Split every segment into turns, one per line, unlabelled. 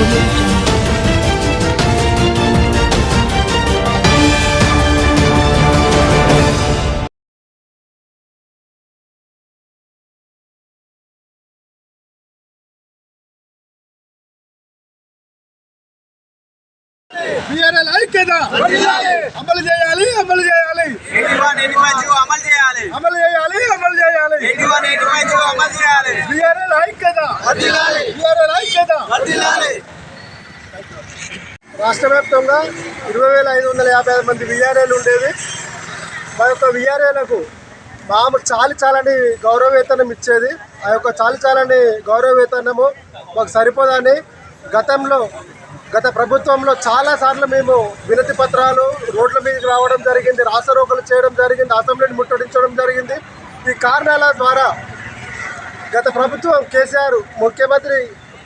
audio jungle.
BRL ఐక్యత అమలు చేయాలి అమలు చేయాలి
eighty one eighty five GO అమలు చేయాలి
రాష్ట్ర వ్యాప్తంగా ఇరవై వేల ఐదు వందల యాభై ఐదు మంది విఆర్ఏలు ఉండేవి. మా యొక్క విఆర్ఏలకు మాము చాలి చాలని గౌరవవేతనం ఇచ్చేది. ఆ యొక్క చాలి చాలని గౌరవవేతనము మాకు సరిపోదని గతంలో గత ప్రభుత్వంలో చాలా సార్లు మేము వినతి పత్రాలు రోడ్ల మీదకి రావడం జరిగింది. రాసరోకలు చేయడం జరిగింది. అసెంబ్లీని ముట్టడించడం జరిగింది. ఈ కారణాల ద్వారా గత ప్రభుత్వం కేసీఆర్ ముఖ్యమంత్రి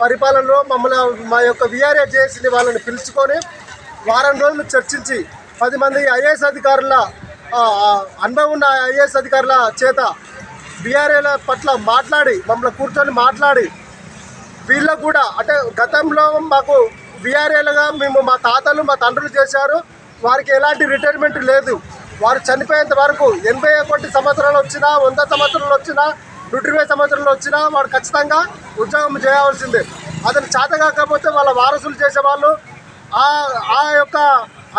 పరిపాలనలో మమ్మల్ని మా యొక్క విఆర్ఏ చేసి వాళ్ళని పిలుచుకొని వారం రోజులు చర్చించి పది మంది ఐఏఎస్ అధికారుల అనుభవం ఉన్న ఐఏఎస్ అధికారుల చేత బీఆర్ఏల పట్ల మాట్లాడి మమ్మల్ని కూర్చొని మాట్లాడి వీళ్ళకు కూడా అంటే గతంలో మాకు బీఆర్ఏలుగా మేము మా తాతలు మా తండ్రులు చేశారు. వారికి ఎలాంటి రిటైర్మెంట్ లేదు. వారు చనిపోయేంత వరకు ఎనభై ఒకటి సంవత్సరాలు వచ్చినా వంద సంవత్సరాలు వచ్చినా నూట ఇరవై సంవత్సరాలు వచ్చినా వాడు ఖచ్చితంగా ఉద్యోగం చేయవలసిందే. అతను చేత కాకపోతే వాళ్ళ వారసులు చేసేవాళ్ళు. ఆ ఆ యొక్క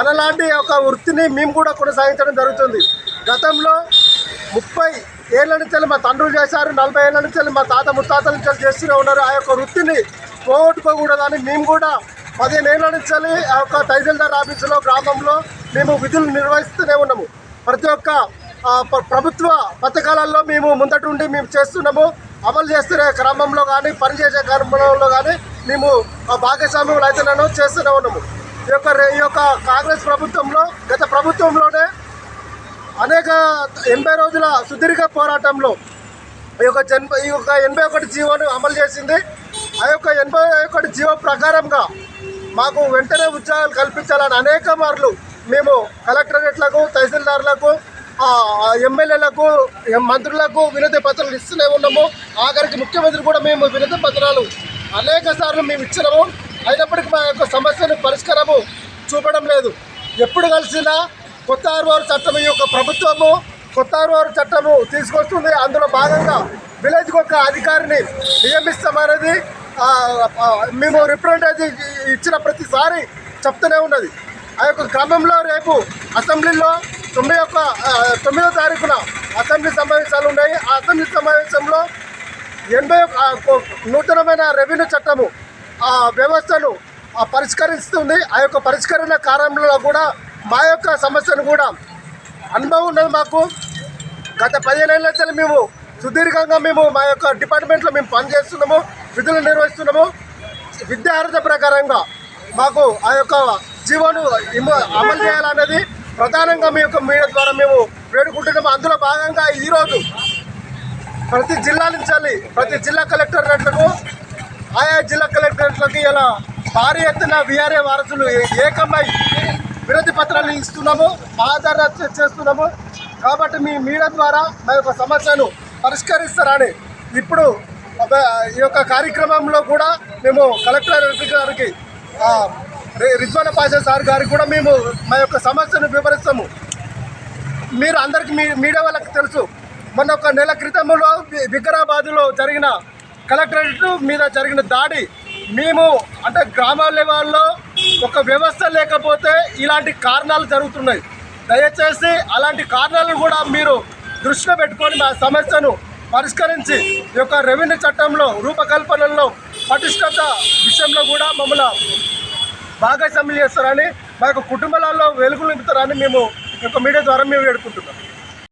అనలాంటి యొక్క వృత్తిని మేము కూడా కొనసాగించడం జరుగుతుంది. గతంలో ముప్పై ఏళ్ళ నుంచి మా తండ్రులు చేశారు నలభై ఏళ్ళ నుంచి మా తాత ముత్తాతల నుంచి చేస్తూనే ఉన్నారు. ఆ యొక్క వృత్తిని పోగొట్టుకోకూడదని మేము కూడా పదిహేను ఏళ్ళ నుంచి ఆ యొక్క తహసీల్దార్ ఆఫీసులో గ్రామంలో మేము విధులు నిర్వహిస్తూనే ఉన్నాము. ప్రతి ఒక్క ప్రభుత్వ పథకాలలో మేము ముందటుండి మేము చేస్తున్నాము. అమలు చేస్తున్న క్రమంలో కానీ పనిచేసే క్రమంలో కానీ మేము ఆ అయితే అయితేనో చేస్తూనే ఉన్నాము. ఈ యొక్క ఈ యొక్క కాంగ్రెస్ ప్రభుత్వంలో గత ప్రభుత్వంలోనే అనేక ఎనభై రోజుల సుదీర్ఘ పోరాటంలో ఈ యొక్క జన్మ ఈ యొక్క ఎనభై ఒకటి జీవోను అమలు చేసింది. ఆ యొక్క ఎనభై ఒకటి జీవో ప్రకారంగా మాకు వెంటనే ఉద్యోగాలు కల్పించాలని అనేక మార్లు మేము కలెక్టరేట్లకు తహసీల్దార్లకు ఎమ్మెల్యేలకు మంత్రులకు వినతి పత్రాలు ఇస్తూనే ఉన్నాము. ఆఖరికి ముఖ్యమంత్రి కూడా మేము వినతి పత్రాలు అనేక సార్లు మేము ఇచ్చినాము. అయినప్పటికీ మా యొక్క సమస్యను పరిష్కారము చూపడం లేదు. ఎప్పుడు కలిసినా కొత్త ఆరువారు చట్టం యొక్క ప్రభుత్వము కొత్త ఆరువారు చట్టము తీసుకొస్తుంది. అందులో భాగంగా విలేజ్కి ఒక అధికారిని నియమిస్తామనేది మేము రిప్రజెంటేటివ్ ఇచ్చిన ప్రతిసారి చెప్తూనే ఉన్నది. ఆ యొక్క క్రమంలో రేపు అసెంబ్లీలో తొమ్మిది యొక్క తొమ్మిదో తారీఖున అసెంబ్లీ సమావేశాలు ఉన్నాయి. ఆ అసెంబ్లీ సమావేశంలో ఎనభై ఒక- నూతనమైన రెవెన్యూ చట్టము ఆ వ్యవస్థను పరిష్కరిస్తుంది. ఆ యొక్క పరిష్కరణ కార్యంలో కూడా మా యొక్క సమస్యను కూడా అనుభవం ఉన్నది మాకు. గత పదిహేనేళ్ళ నుంచి మేము సుదీర్ఘంగా మేము మా యొక్క డిపార్ట్మెంట్లో మేము పనిచేస్తున్నాము విధులు నిర్వహిస్తున్నాము. విద్యా అర్హత ప్రకారంగా మాకు ఆ యొక్క జీవోను అమలు చేయాలనేది ప్రధానంగా మీ యొక్క మీడియా ద్వారా మేము వేడుకుంటున్నాము. అందులో భాగంగా ఈరోజు ప్రతి జిల్లా నుంచి ప్రతి జిల్లా కలెక్టరేట్లకు ఆయా జిల్లా కలెక్టరేట్లకి ఇలా భారీ ఎత్తున విఆర్ఏ వారసులు ఏకమై వినతి పత్రాలు ఇస్తున్నాము ఆధార చేస్తున్నాము. కాబట్టి మీ మీడియా ద్వారా మా యొక్క సమస్యను పరిష్కరిస్తారని ఇప్పుడు ఈ యొక్క కార్యక్రమంలో కూడా మేము కలెక్టర్ గారికి రిజ్వాన పాషా సార్ గారికి కూడా మేము మా యొక్క సమస్యను వివరిస్తాము. మీరు అందరికీ మీ మీడియా వాళ్ళకి తెలుసు. మొన్న ఒక నెల క్రితంలో వి- వికారాబాద్లో జరిగిన కలెక్టరేట్ మీద జరిగిన దాడి. మేము అంటే గ్రామాల లెవెల్లో ఒక వ్యవస్థ లేకపోతే ఇలాంటి కారణాలు జరుగుతున్నాయి. దయచేసి అలాంటి కారణాలను కూడా మీరు దృష్టిలో పెట్టుకొని మా సమస్యను పరిష్కరించి ఈ యొక్క రెవెన్యూ చట్టంలో రూపకల్పనలో పటిష్టత విషయంలో కూడా మమ్మల్ని భాగస్వామ్యం చేస్తారని మా యొక్క కుటుంబాలలో వెలుగులు నింపుతారని మేము ఈ యొక్క మీడియా ద్వారా మేము వేడుకుంటున్నాం.